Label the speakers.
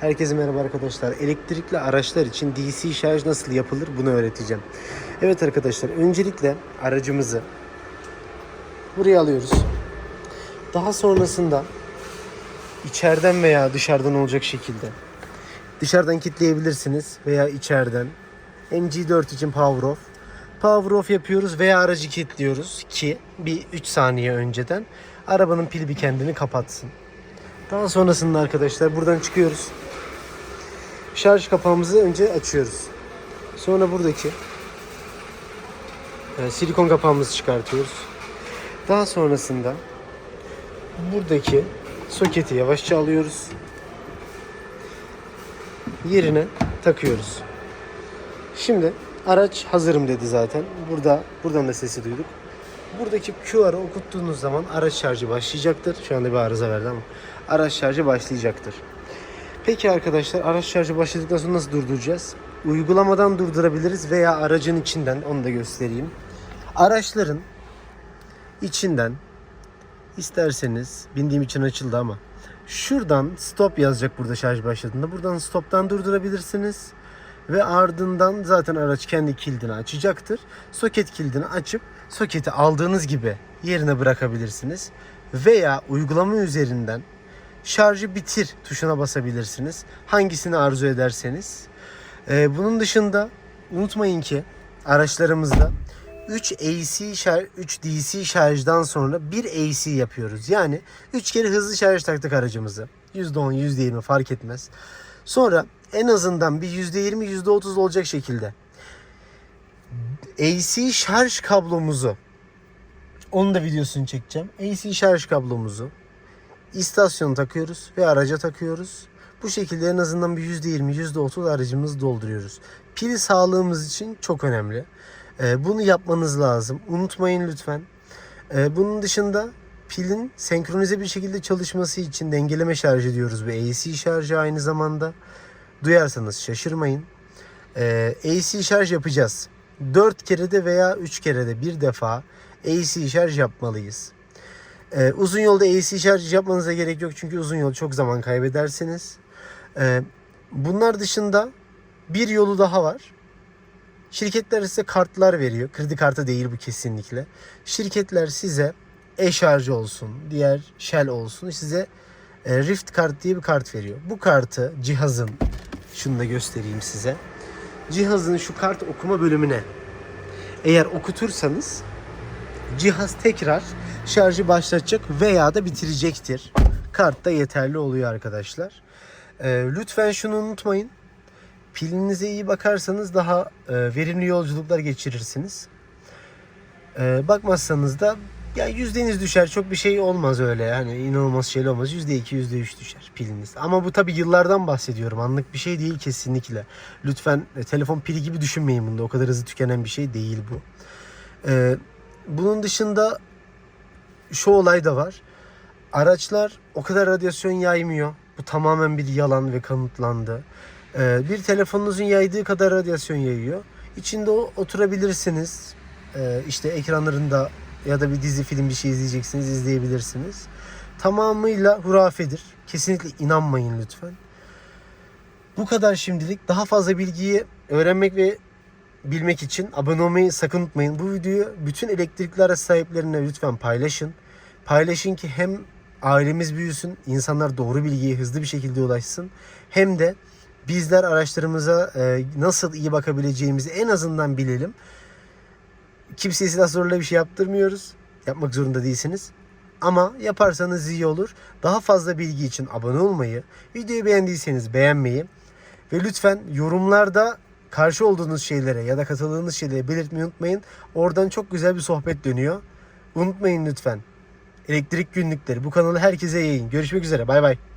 Speaker 1: Herkese merhaba arkadaşlar. Elektrikli araçlar için DC şarj nasıl yapılır bunu öğreteceğim. Evet arkadaşlar öncelikle aracımızı buraya alıyoruz. Daha sonrasında içeriden veya dışarıdan olacak şekilde dışarıdan kilitleyebilirsiniz veya içeriden MG4 için power off power off yapıyoruz veya aracı kilitliyoruz ki bir 3 saniye önceden arabanın pili bir kendini kapatsın. Daha sonrasında arkadaşlar buradan çıkıyoruz. Şarj kapağımızı önce açıyoruz. Sonra buradaki e, silikon kapağımızı çıkartıyoruz. Daha sonrasında buradaki soketi yavaşça alıyoruz. Yerine takıyoruz. Şimdi araç hazırım dedi zaten. Burada buradan da sesi duyduk. Buradaki QR'ı okuttuğunuz zaman araç şarjı başlayacaktır. Şu anda bir arıza verdi ama araç şarjı başlayacaktır. Peki arkadaşlar araç şarjı başladıktan sonra nasıl durduracağız? Uygulamadan durdurabiliriz veya aracın içinden onu da göstereyim. Araçların içinden isterseniz bindiğim için açıldı ama şuradan stop yazacak burada şarj başladığında. Buradan stoptan durdurabilirsiniz. Ve ardından zaten araç kendi kilidini açacaktır. Soket kilidini açıp soketi aldığınız gibi yerine bırakabilirsiniz. Veya uygulama üzerinden şarjı bitir tuşuna basabilirsiniz. Hangisini arzu ederseniz. Ee, bunun dışında unutmayın ki araçlarımızda 3 AC şarj, 3 DC şarjdan sonra 1 AC yapıyoruz. Yani 3 kere hızlı şarj taktık aracımızı. %10, %20 fark etmez. Sonra en azından bir %20, %30 olacak şekilde AC şarj kablomuzu onun da videosunu çekeceğim. AC şarj kablomuzu istasyona takıyoruz ve araca takıyoruz. Bu şekilde en azından bir %20, %30 aracımızı dolduruyoruz. Pil sağlığımız için çok önemli. Ee, bunu yapmanız lazım. Unutmayın lütfen. Ee, bunun dışında pilin senkronize bir şekilde çalışması için dengeleme şarjı diyoruz ve AC şarjı aynı zamanda. Duyarsanız şaşırmayın. Ee, AC şarj yapacağız. 4 kerede veya 3 kerede bir defa AC şarj yapmalıyız. Ee, uzun yolda AC şarj yapmanıza gerek yok çünkü uzun yol çok zaman kaybedersiniz. Ee, bunlar dışında bir yolu daha var. Şirketler size kartlar veriyor. Kredi kartı değil bu kesinlikle. Şirketler size e-şarjı olsun, diğer Shell olsun size e, Rift kart diye bir kart veriyor. Bu kartı cihazın şunu da göstereyim size. Cihazın şu kart okuma bölümüne eğer okutursanız cihaz tekrar şarjı başlatacak veya da bitirecektir. Kart da yeterli oluyor arkadaşlar. Ee, lütfen şunu unutmayın. Pilinize iyi bakarsanız daha e, verimli yolculuklar geçirirsiniz. Ee, bakmazsanız da ya yüzdeniz düşer. Çok bir şey olmaz öyle. Yani inanılmaz şeyler olmaz. Yüzde iki, yüzde üç düşer piliniz. Ama bu tabi yıllardan bahsediyorum. Anlık bir şey değil kesinlikle. Lütfen e, telefon pili gibi düşünmeyin bunda. O kadar hızlı tükenen bir şey değil bu. Ee, bunun dışında şu olay da var. Araçlar o kadar radyasyon yaymıyor. Bu tamamen bir yalan ve kanıtlandı. Ee, bir telefonunuzun yaydığı kadar radyasyon yayıyor. İçinde o- oturabilirsiniz. Ee, işte ekranlarında ya da bir dizi film bir şey izleyeceksiniz izleyebilirsiniz. Tamamıyla hurafedir. Kesinlikle inanmayın lütfen. Bu kadar şimdilik. Daha fazla bilgiyi öğrenmek ve bilmek için abone olmayı sakın unutmayın. Bu videoyu bütün elektrikli araç sahiplerine lütfen paylaşın. Paylaşın ki hem ailemiz büyüsün, insanlar doğru bilgiye hızlı bir şekilde ulaşsın. Hem de bizler araçlarımıza e, nasıl iyi bakabileceğimizi en azından bilelim. Kimseye silah zorla bir şey yaptırmıyoruz. Yapmak zorunda değilsiniz. Ama yaparsanız iyi olur. Daha fazla bilgi için abone olmayı, videoyu beğendiyseniz beğenmeyi ve lütfen yorumlarda karşı olduğunuz şeylere ya da katıldığınız şeylere belirtmeyi unutmayın. Oradan çok güzel bir sohbet dönüyor. Unutmayın lütfen. Elektrik günlükleri bu kanalı herkese yayın. Görüşmek üzere. Bay bay.